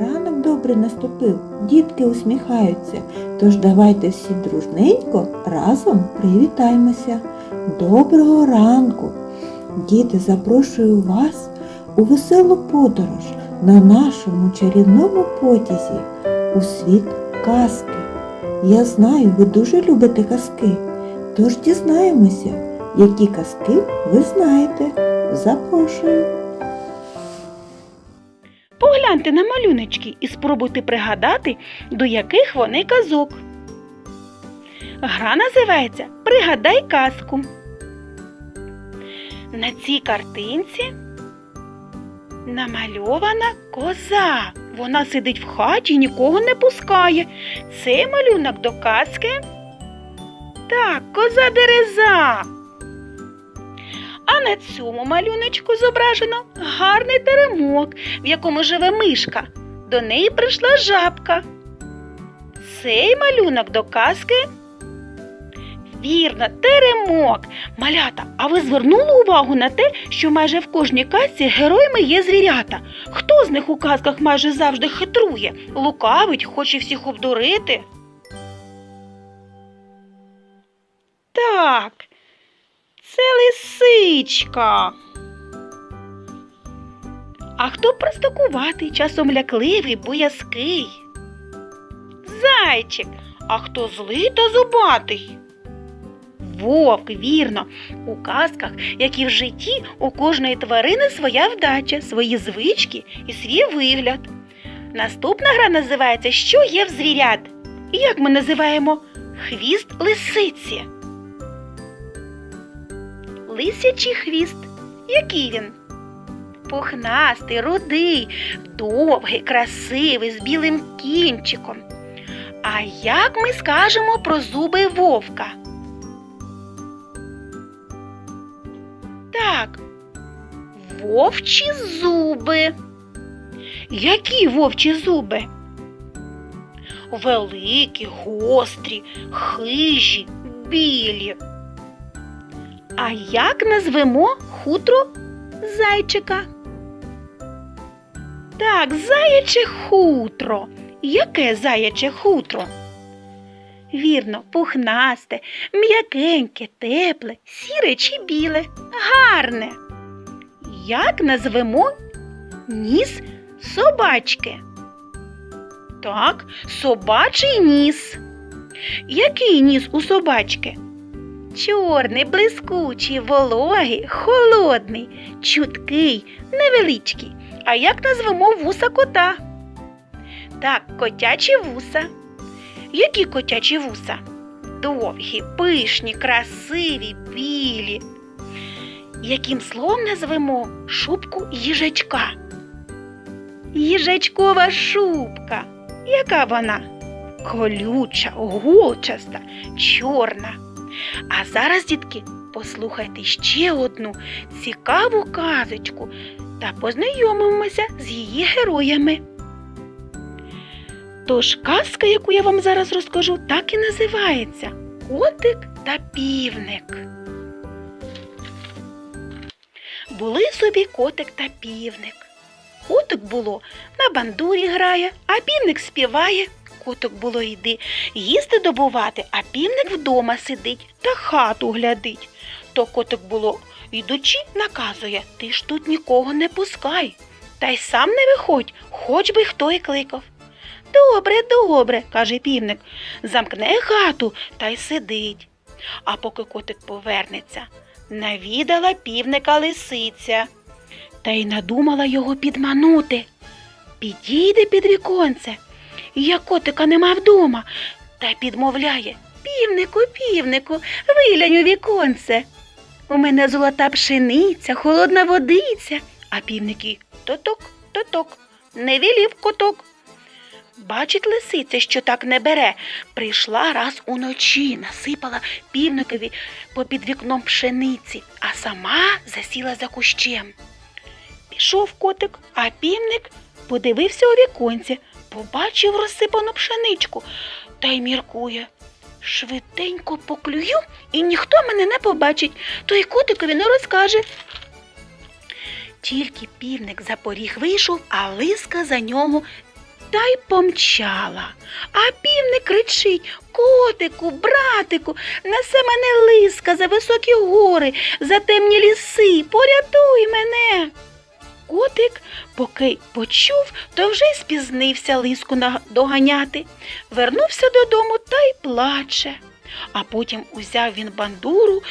Ранок добре наступив, дітки усміхаються. Тож давайте всі дружненько разом привітаємося. Доброго ранку! Діти, запрошую вас у веселу подорож на нашому чарівному потязі у світ казки. Я знаю, ви дуже любите казки, тож дізнаємося, які казки ви знаєте. Запрошую! Погляньте на малюночки і спробуйте пригадати, до яких вони казок. Гра називається Пригадай казку. На цій картинці намальована коза. Вона сидить в хаті і нікого не пускає. Цей малюнок до казки. Так, коза дереза. На цьому малюночку зображено гарний теремок, в якому живе мишка. До неї прийшла жабка. Цей малюнок до казки. Вірно, теремок. Малята, а ви звернули увагу на те, що майже в кожній казці героями є звірята? Хто з них у казках майже завжди хитрує, лукавить, хоче всіх обдурити? Так, це лисичка. А хто простокуватий, часом лякливий, боязкий? Зайчик. А хто злий та зубатий? Вовк, вірно, у казках, як і в житті, у кожної тварини своя вдача, свої звички і свій вигляд. Наступна гра називається Що є в звірят? І як ми називаємо хвіст лисиці? Лисячий хвіст. Який він? Пухнастий, рудий, довгий, красивий, з білим кінчиком. А як ми скажемо про зуби вовка? Так, вовчі зуби. Які вовчі зуби? Великі, гострі, хижі, білі. А як назвемо хутро зайчика? Так, заяче хутро. Яке заяче хутро? Вірно, пухнасте, м'якеньке, тепле, сіре чи біле, гарне. Як назвемо ніс собачки? Так, собачий ніс. Який ніс у собачки? Чорний, блискучий, вологий, холодний, чуткий, невеличкий. А як назвемо вуса кота? Так, котячі вуса. Які котячі вуса? Довгі, пишні, красиві, білі. Яким словом назвемо шубку їжачка? Їжачкова шубка. Яка вона? Колюча, голчаста, чорна. А зараз, дітки, послухайте ще одну цікаву казочку та познайомимося з її героями. Тож казка, яку я вам зараз розкажу, так і називається Котик та півник. Були собі котик та півник. Котик було на бандурі грає, а півник співає. Котик було йди їсти добувати, а півник вдома сидить та хату глядить. То котик було, йдучи, наказує ти ж тут нікого не пускай. Та й сам не виходь, хоч би хто й кликав. Добре, добре, каже півник, замкне хату та й сидить. А поки котик повернеться, навідала півника лисиця та й надумала його підманути. Підійде під віконце, як котика нема вдома, та підмовляє Півнику, півнику, вилянь у віконце. У мене золота пшениця, холодна водиця, а півники тоток, тоток, не вілів коток. Бачить лисиця, що так не бере. Прийшла раз уночі, насипала півникові попід вікном пшениці, а сама засіла за кущем. Пішов котик, а півник подивився у віконці, побачив розсипану пшеничку та й міркує. Швиденько поклюю, і ніхто мене не побачить, то й котикові не розкаже. Тільки півник за поріг вийшов, а лиска за нього та й помчала. А півник кричить Котику, братику, несе мене лиска за високі гори, за темні ліси, порятуй мене. Котик, поки почув, то вже й спізнився лиску доганяти. Вернувся додому та й плаче. А потім узяв він бандуру,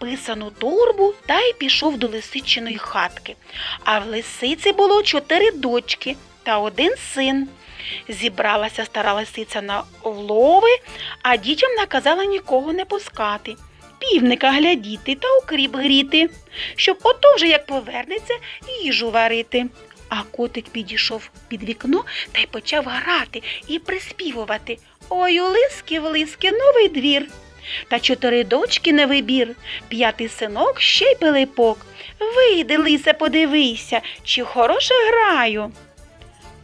писану торбу та й пішов до лисичиної хатки. А в лисиці було чотири дочки та один син. Зібралася стара лисиця на влови, а дітям наказала нікого не пускати, півника глядіти та укріп гріти, щоб ото вже як повернеться їжу варити. А котик підійшов під вікно та й почав грати і приспівувати Ой, у лиски в лиски новий двір. Та чотири дочки на вибір, п'ятий синок ще й пилипок. Вийди, лисе, подивися, чи хороше граю.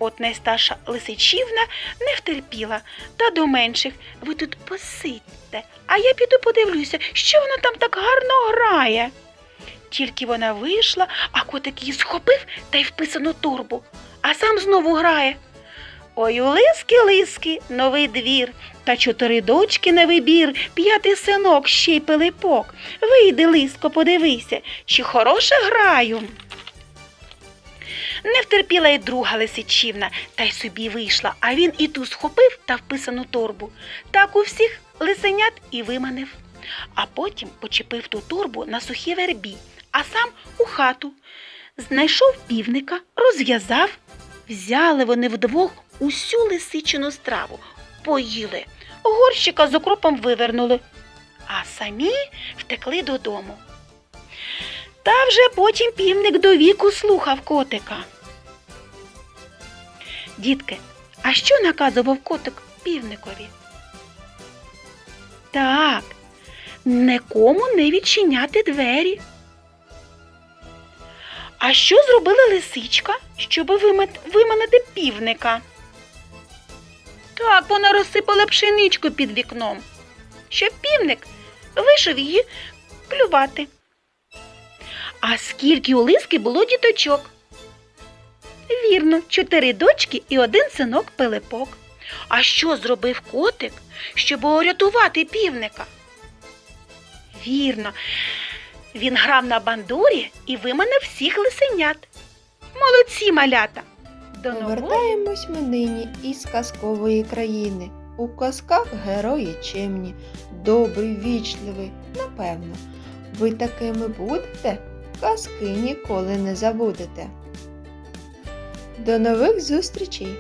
От найстарша лисичівна не втерпіла, та до менших ви тут посидьте, а я піду подивлюся, що вона там так гарно грає. Тільки вона вийшла, а котик її схопив та й вписану торбу, а сам знову грає. Ой, у лиски, лиски, новий двір, та чотири дочки на вибір, п'ятий синок, ще й пилипок. Вийди, лиско, подивися, чи хороше граю. Не втерпіла й друга лисичівна, та й собі вийшла, а він і ту схопив та вписану торбу. Так у всіх лисенят і виманив. А потім почепив ту торбу на сухій вербі, а сам у хату. Знайшов півника, розв'язав. Взяли вони вдвох усю лисичину страву, поїли, горщика з окропом вивернули, а самі втекли додому. Та вже потім півник до віку слухав котика. Дітки, а що наказував котик півникові? Так, нікому не відчиняти двері. А що зробила лисичка, щоб виманити півника? Так, вона розсипала пшеничку під вікном, щоб півник вийшов її клювати. А скільки у лиски було діточок? Вірно, чотири дочки і один синок Пилипок. А що зробив котик, щоб урятувати півника? Вірно, він грав на бандурі і виманив всіх лисенят. Молодці малята! До Повертаємось ми нині із казкової країни. У казках герої чемні, добрі, вічливі, напевно. Ви такими будете, казки ніколи не забудете. До нових зустрічей!